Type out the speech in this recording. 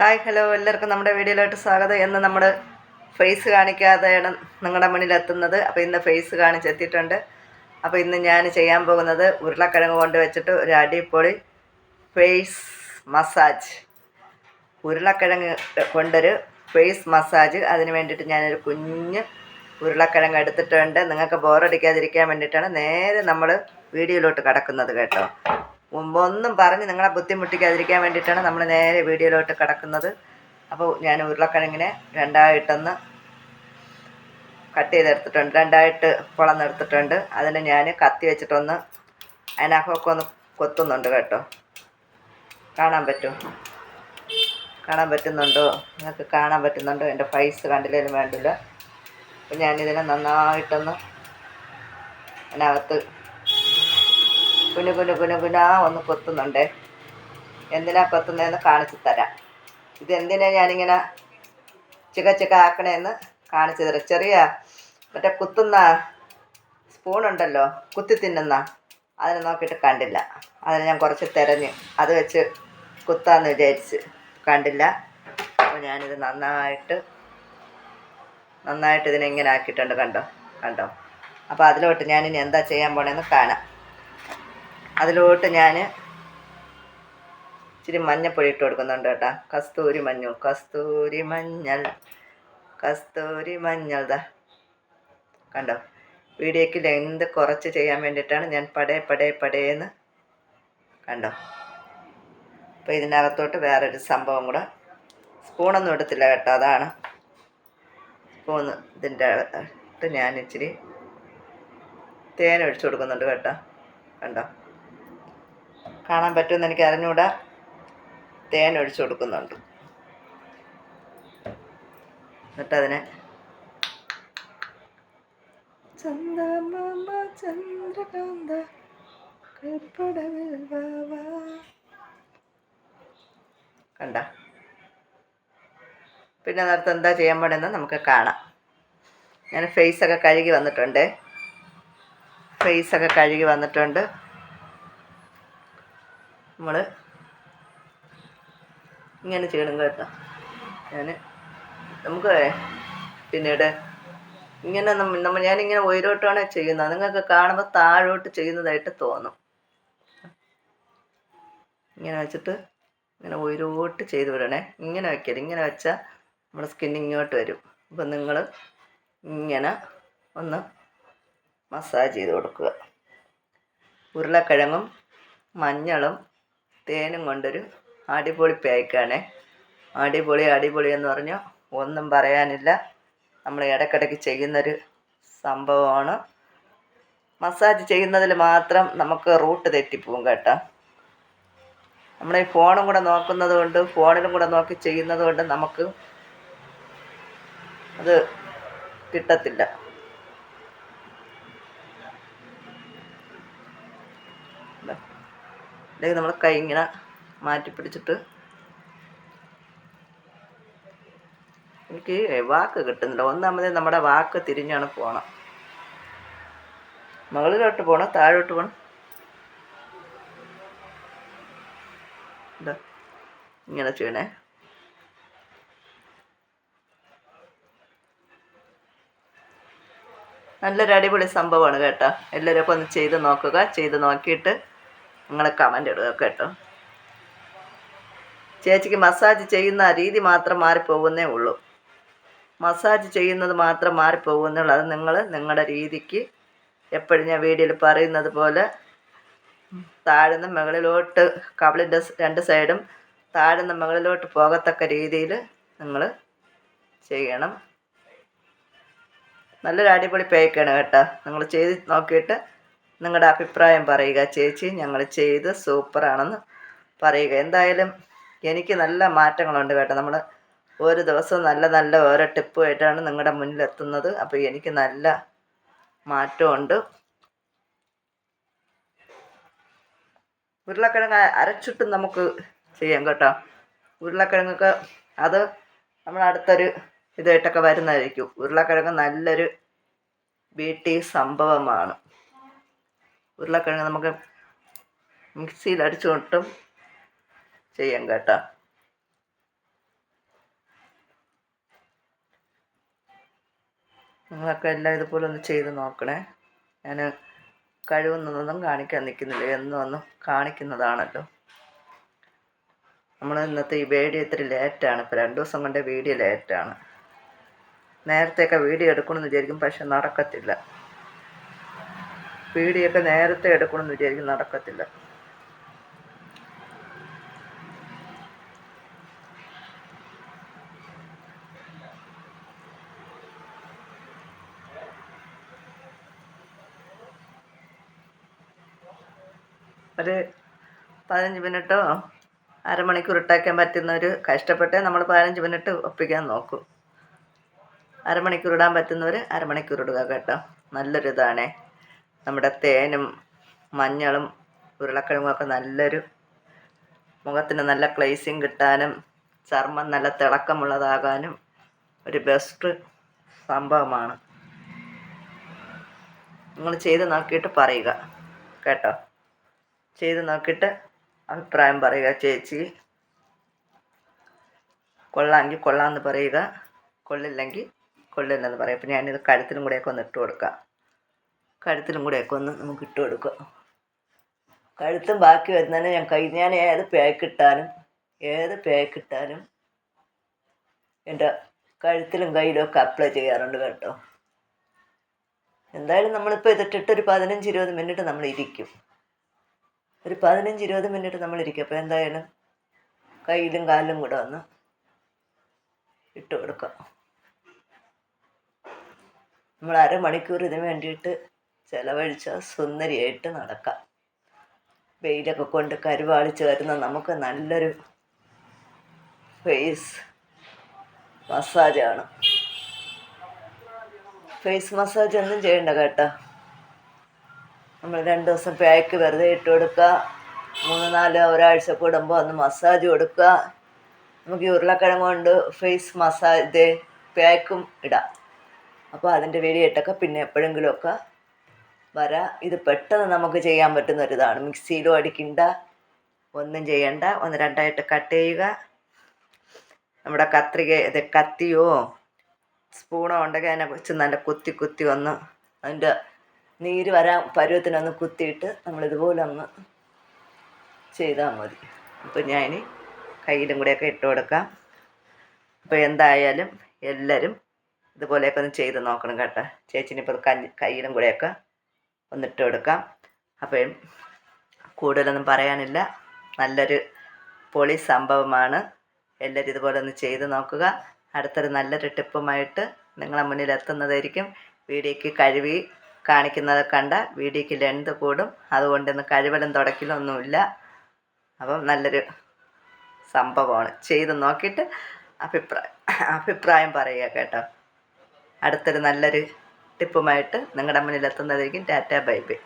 Hi hello. എല്ലാവർക്കും നമ്മുടെ വീഡിയോയിലോട്ട് സ്വാഗതം. എന്ന് നമ്മൾ ഫേസ് കാണിക്കാതെയാണ് നിങ്ങളുടെ മുന്നിൽ എത്തുന്നത് അപ്പോൾ ഇന്ന് ഫേസ് കാണിച്ചെത്തിയിട്ടുണ്ട്. അപ്പോൾ ഇന്ന് ഞാൻ ചെയ്യാൻ പോകുന്നത് ഉരുളക്കിഴങ്ങ് കൊണ്ട് വെച്ചിട്ട് ഒരു അടിപൊളി ഫേസ് മസാജ് ഉരുളക്കിഴങ്ങ് കൊണ്ടൊരു ഫേസ് മസാജ് അതിന് വേണ്ടിയിട്ട് ഞാനൊരു കുഞ്ഞ് ഉരുളക്കിഴങ്ങ് എടുത്തിട്ടുണ്ട്. നിങ്ങൾക്ക് ബോറടിക്കാതിരിക്കാൻ വേണ്ടിയിട്ടാണ് നേരെ നമ്മൾ വീഡിയോയിലോട്ട് കടക്കുന്നത് കേട്ടോ. മുമ്പൊന്നും പറഞ്ഞ് നിങ്ങളെ ബുദ്ധിമുട്ടിക്കാതിരിക്കാൻ വേണ്ടിയിട്ടാണ് നമ്മൾ നേരെ വീഡിയോയിലോട്ട് കിടക്കുന്നത്. അപ്പോൾ ഞാൻ ഉരുളക്കിഴങ്ങിനെ രണ്ടായിട്ടൊന്ന് കട്ട് ചെയ്തെടുത്തിട്ടുണ്ട്. രണ്ടായിട്ട് പൊളന്നെടുത്തിട്ടുണ്ട് അതിന് ഞാൻ കത്തി വെച്ചിട്ടൊന്ന് അതിനകമൊക്കെ ഒന്ന് കൊത്തുന്നുണ്ട് കേട്ടോ. കാണാൻ പറ്റുമോ കാണാൻ പറ്റുന്നുണ്ടോ? നിങ്ങൾക്ക് കാണാൻ പറ്റുന്നുണ്ടോ? എന്റെ ഫൈസ് കണ്ടില്ലേലും വേണ്ടില്ല. അപ്പം ഞാനിതിനെ നന്നായിട്ടൊന്ന് അതിനകത്ത് കുനു കുനു കുനു കുനാ ഒന്ന് കൊത്തുന്നുണ്ട്. എന്തിനാ കൊത്തുന്നതെന്ന് കാണിച്ചു തരാം. ഇതെന്തിനാ ഞാനിങ്ങനെ ചിക ചിക ആക്കണേന്ന് കാണിച്ചു തരാം. ചെറിയ മറ്റേ കുത്തുന്ന സ്പൂണുണ്ടല്ലോ കുത്തി തിന്നുന്ന അതിനെ നോക്കിയിട്ട് കണ്ടില്ല. അതിന് ഞാൻ കുറച്ച് തിരഞ്ഞ് അത് വെച്ച് കുത്താന്ന് വിചാരിച്ച് കണ്ടില്ല. അപ്പോൾ ഞാനിത് നന്നായിട്ട് നന്നായിട്ട് ഇതിനെ ഇങ്ങനെ ആക്കിയിട്ടുണ്ട് കണ്ടോ? കണ്ടോ? അപ്പോൾ അതിലോട്ട് ഞാനിനി എന്താ ചെയ്യാൻ പോണേന്ന് കാണാം. അതിലോട്ട് ഞാൻ ഇച്ചിരി മഞ്ഞപ്പൊടി ഇട്ട് കൊടുക്കുന്നുണ്ട് കേട്ടോ. കസ്തൂരി മഞ്ഞൾ കസ്തൂരി മഞ്ഞൾ കസ്തൂരി മഞ്ഞൾ ദാ. കണ്ടോ? വീഡിയോക്ക് ലെന്ത് കുറച്ച് ചെയ്യാൻ വേണ്ടിയിട്ടാണ് ഞാൻ പടേ പടേ പടേന്ന് കണ്ടോ? അപ്പോൾ ഇതിനകത്തോട്ട് വേറൊരു സംഭവം കൂടെ. സ്പൂണൊന്നും എടുത്തില്ല കേട്ടോ അതാണ്. സ്പൂണ് ഇതിന്റെ അകത്തോട്ട് ഞാൻ ഇച്ചിരി തേൻ ഒഴിച്ചു കൊടുക്കുന്നുണ്ട് കേട്ടോ. കണ്ടോ? കാണാൻ പറ്റുമെന്ന് എനിക്ക് അറിഞ്ഞുകൂടാ. തേൻ ഒഴിച്ചു കൊടുക്കുന്നുണ്ട്. എന്നിട്ടതിനെ ചന്ദമാമ ചന്ദ്രകാന്ത കൽപ്പടവിൽ വാവാ. കണ്ട? പിന്നെ നേരത്തെ എന്താ ചെയ്യാൻ പോണെന്ന് നമുക്ക് കാണാം. ഞാൻ ഫേസൊക്കെ കഴുകി വന്നിട്ടുണ്ട്. ഫേസൊക്കെ കഴുകി വന്നിട്ടുണ്ട്. നമ്മൾ ഇങ്ങനെ ചെയ്യണം കേട്ടോ. ഞാൻ നമുക്ക് പിന്നീട് ഇങ്ങനെ നമ്മ നമ്മൾ ഞാനിങ്ങനെ ഉയരോട്ടാണ് ചെയ്യുന്നത്. നിങ്ങൾക്ക് കാണുമ്പോൾ താഴോട്ട് ചെയ്യുന്നതായിട്ട് തോന്നും. ഇങ്ങനെ വെച്ചിട്ട് ഇങ്ങനെ ഉയരോട്ട് ചെയ്ത് വിടണേ. ഇങ്ങനെ വയ്ക്കരുത് ഇങ്ങനെ വെച്ചാൽ നമ്മുടെ സ്കിൻ ഇങ്ങോട്ട് വരും. അപ്പം നിങ്ങൾ ഇങ്ങനെ ഒന്ന് മസാജ് ചെയ്ത് കൊടുക്കുക. ഉരുളക്കിഴങ്ങും മഞ്ഞളും തേനും കൊണ്ടൊരു അടിപൊളി പേക്കാണ് അടിപൊളി അടിപൊളി എന്ന് പറഞ്ഞാൽ ഒന്നും പറയാനില്ല. നമ്മൾ ഇടയ്ക്കിടയ്ക്ക് ചെയ്യുന്നൊരു സംഭവമാണ്. മസാജ് ചെയ്യുന്നതിൽ മാത്രം നമുക്ക് റൂട്ട് തെറ്റിപ്പോവും കേട്ടോ. നമ്മൾ ഈ ഫോണും കൂടെ നോക്കുന്നത് കൊണ്ട് ഫോണിലും കൂടെ നോക്കി ചെയ്യുന്നത് കൊണ്ട് നമുക്ക് അത് കിട്ടത്തില്ല. അല്ലെങ്കിൽ നമ്മൾ കൈ ഇങ്ങനെ മാറ്റി പിടിച്ചിട്ട് എനിക്ക് വാക്ക് കിട്ടുന്നില്ല. ഒന്നാമത് നമ്മുടെ വാക്ക് തിരിഞ്ഞാണ് പോകണം മുകളിലോട്ട് പോകണം താഴോട്ട് പോകണം ഇങ്ങനെ ചെയ്യണേ. നല്ലൊരു അടിപൊളി സംഭവമാണ് കേട്ടോ. എല്ലാവരും ഒക്കെ ഒന്ന് ചെയ്ത് നോക്കുക. ചെയ്ത് നോക്കിയിട്ട് നിങ്ങൾ കമന്റ് ഇടുക കേട്ടോ? ചേച്ചിക്ക് മസാജ് ചെയ്യുന്ന രീതി മാത്രം മാറിപ്പോകുന്നേ ഉള്ളൂ. മസാജ് ചെയ്യുന്നത് മാത്രം മാറിപ്പോകുന്നേ ഉള്ളൂ. അത് നിങ്ങൾ നിങ്ങളുടെ രീതിക്ക് എപ്പോഴും ഞാൻ വീഡിയോയിൽ പറയുന്നത് പോലെ താഴ്ന്ന മുകളിലോട്ട് കവളിന്റെ രണ്ട് സൈഡും താഴ്ന്ന് മുകളിലോട്ട് പോകത്തക്ക രീതിയിൽ നിങ്ങൾ ചെയ്യണം. നല്ലൊരു അടിപൊളി പേക്കാണ് കേട്ടോ. നിങ്ങൾ ചെയ്ത് നോക്കിയിട്ട് നിങ്ങളുടെ അഭിപ്രായം പറയുക. ചേച്ചി ഞങ്ങൾ ചെയ്ത് സൂപ്പറാണെന്ന് പറയുക. എന്തായാലും എനിക്ക് നല്ല മാറ്റങ്ങളുണ്ട് കേട്ടോ. നമ്മൾ ഒരു ദിവസം നല്ല നല്ല ഓരോ ടിപ്പുമായിട്ടാണ് നിങ്ങളുടെ മുന്നിലെത്തുന്നത്. അപ്പോൾ എനിക്ക് നല്ല മാറ്റമുണ്ട്. ഉരുളക്കിഴങ്ങ് അരച്ചിട്ട് നമുക്ക് ചെയ്യാം കേട്ടോ. ഉരുളക്കിഴങ്ങൊക്കെ അത് നമ്മൾ അടുത്തൊരു ഇതായിട്ടൊക്കെ വരുന്നതായിരിക്കും. ഉരുളക്കിഴങ്ങ് നല്ലൊരു വീട്ടി സംഭവമാണ്. ഉരുളക്കിഴങ്ങ് നമുക്ക് മിക്സിയിൽ അടിച്ചുകൊണ്ടും ചെയ്യാം കേട്ടോ. നിങ്ങളൊക്കെ എല്ലാം ഇതുപോലെ ഒന്ന് ചെയ്ത് നോക്കണേ. ഞാൻ കഴിവുന്നതൊന്നും കാണിക്കാൻ നിൽക്കുന്നില്ല. എന്നും ഒന്നും കാണിക്കുന്നതാണല്ലോ. നമ്മൾ ഇന്നത്തെ ഈ വീഡിയോ ഇത്തിരി ലേറ്റാണ് ഇപ്പോൾ രണ്ട് ദിവസം കൊണ്ട് വീഡിയോ ലേറ്റാണ് നേരത്തെയൊക്കെ വീഡിയോ എടുക്കണമെന്ന് വിചാരിക്കും. പക്ഷെ നടക്കത്തില്ല. വീഡിയോ നേരത്തെ നേരത്തെ എടുക്കണമെന്ന് വിചാരിക്കും നടക്കത്തില്ല. ഒരു പതിനഞ്ച് മിനിറ്റോ അരമണിക്കൂർ ഇട്ടേക്കാൻ പറ്റുന്നവർ കഷ്ടപ്പെട്ടേ നമ്മൾ പതിനഞ്ച് മിനിറ്റ് ഒപ്പിക്കാൻ നോക്കും. അരമണിക്കൂർ ഇടാൻ പറ്റുന്നവർ അരമണിക്കൂർ ഇടുക കേട്ടോ. നല്ലൊരു ഇതാണേ നമ്മുടെ തേനും മഞ്ഞളും ഉരുളക്കിഴങ്ങും ഒക്കെ നല്ലൊരു മുഖത്തിന് നല്ല ക്ലേസിങ് കിട്ടാനും ചർമ്മം നല്ല തിളക്കമുള്ളതാകാനും ഒരു ബെസ്റ്റ് സംഭവമാണ്. നിങ്ങൾ ചെയ്ത് നോക്കിയിട്ട് പറയുക കേട്ടോ? ചെയ്ത് നോക്കിയിട്ട് അഭിപ്രായം പറയുക ചേച്ചി. കൊള്ളാമെങ്കിൽ കൊള്ളാമെന്ന് പറയുക കൊള്ളില്ലെങ്കിൽ കൊള്ളില്ലെന്ന് പറയും അപ്പം ഞാനിത് കഴുത്തിനും കൂടെയൊക്കെ ഒന്ന് ഇട്ട് കൊടുക്കാം കഴുത്തിലും കൂടെയൊക്കെ ഒന്ന് നമുക്ക് ഇട്ട് കൊടുക്കുക കഴുത്തും ബാക്കി വരുന്നതിന് ഞാൻ കൈ ഞാൻ ഏത് പാക്ക് ഇട്ടാലും ഏത് പാക്ക് ഇട്ടാലും എന്റെ കഴുത്തിലും കയ്യിലും ഒക്കെ അപ്ലൈ ചെയ്യാറുണ്ട് കേട്ടോ. എന്തായാലും നമ്മളിപ്പോൾ ഇതിട്ടിട്ട് ഒരു പതിനഞ്ച് ഇരുപത് മിനിറ്റ് നമ്മൾ ഇരിക്കും. ഒരു പതിനഞ്ച് ഇരുപത് മിനിറ്റ് നമ്മൾ ഇരിക്കും. അപ്പോൾ എന്തായാലും കയ്യിലും കാലിലും കൂടെ ഒന്ന് ഇട്ട് കൊടുക്കാം. നമ്മൾ അരമണിക്കൂർ ഇതിന് വേണ്ടിയിട്ട് ചിലവഴിച്ചാൽ സുന്ദരിയായിട്ട് നടക്കാം. വെയിലൊക്കെ കൊണ്ട് കരുവാളിച്ച് വരുന്ന നമുക്ക് നല്ലൊരു ഫേസ് മസാജാണ് ഫേസ് മസാജ് ഒന്നും ചെയ്യണ്ട കേട്ടോ. നമ്മൾ രണ്ട് ദിവസം പാക്ക് വെറുതെ ഇട്ട് കൊടുക്കുക. മൂന്ന് നാല് ഒരാഴ്ച കൂടുമ്പോൾ ഒന്ന് മസാജ് കൊടുക്കുക. നമുക്ക് ഉരുളക്കിഴങ്ങ് കൊണ്ട് ഫേസ് മസാജ് പാക്കും ഇടാം. അപ്പോൾ അതിന്റെ വെടിയിട്ടൊക്കെ പിന്നെ എപ്പോഴെങ്കിലുമൊക്കെ വരാം ഇത് പെട്ടെന്ന് നമുക്ക് ചെയ്യാൻ പറ്റുന്ന ഒരിതാണ്. മിക്സിയിലും അടിക്കണ്ട ഒന്നും ചെയ്യണ്ട. ഒന്ന് രണ്ടായിട്ട് കട്ട് ചെയ്യുക. നമ്മുടെ കത്രിക ഇത് കത്തിയോ? സ്പൂണോ ഉണ്ടെങ്കിൽ അതിനെ വെച്ച് നല്ല കുത്തി കുത്തി ഒന്ന് അതിന്റെ നീര് വരാൻ പരുവത്തിനൊന്ന് കുത്തിയിട്ട് നമ്മളിതുപോലെ ഒന്ന് ചെയ്താൽ മതി. അപ്പോൾ ഞാൻ കയ്യിലും കൂടെയൊക്കെ ഇട്ട് കൊടുക്കാം. അപ്പോൾ എന്തായാലും എല്ലാവരും ഇതുപോലെയൊക്കെ ഒന്ന് ചെയ്ത് നോക്കണം കേട്ടോ. ചേച്ചിനിപ്പോൾ കൈ കയ്യിലും കൂടെയൊക്കെ ഒന്നിട്ട് കൊടുക്കാം. അപ്പം കൂടുതലൊന്നും പറയാനില്ല. നല്ലൊരു പൊളി സംഭവമാണ്. എല്ലാവരും ഇതുപോലെ ഒന്ന് ചെയ്ത് നോക്കുക. അടുത്തൊരു നല്ലൊരു ടിപ്പുമായിട്ട് നിങ്ങളെ മുന്നിൽ എത്തുന്നതായിരിക്കും. വീഡിയോയ്ക്ക് കഴുകി കാണിക്കുന്നത് കണ്ട വീഡിയോയ്ക്ക് ലെന്ത് കൂടും. അതുകൊണ്ട് ഇന്ന് കഴിവലും തുടക്കിലൊന്നുമില്ല അപ്പം നല്ലൊരു സംഭവമാണ്. ചെയ്ത് നോക്കിയിട്ട് അഭിപ്രായം അഭിപ്രായം പറയുക കേട്ടോ. അടുത്തൊരു നല്ലൊരു ടിപ്പുമായിട്ട് നിങ്ങളുടെ മുന്നിൽ എത്തുന്നതായിരിക്കും ടാറ്റ ബൈ ബൈ.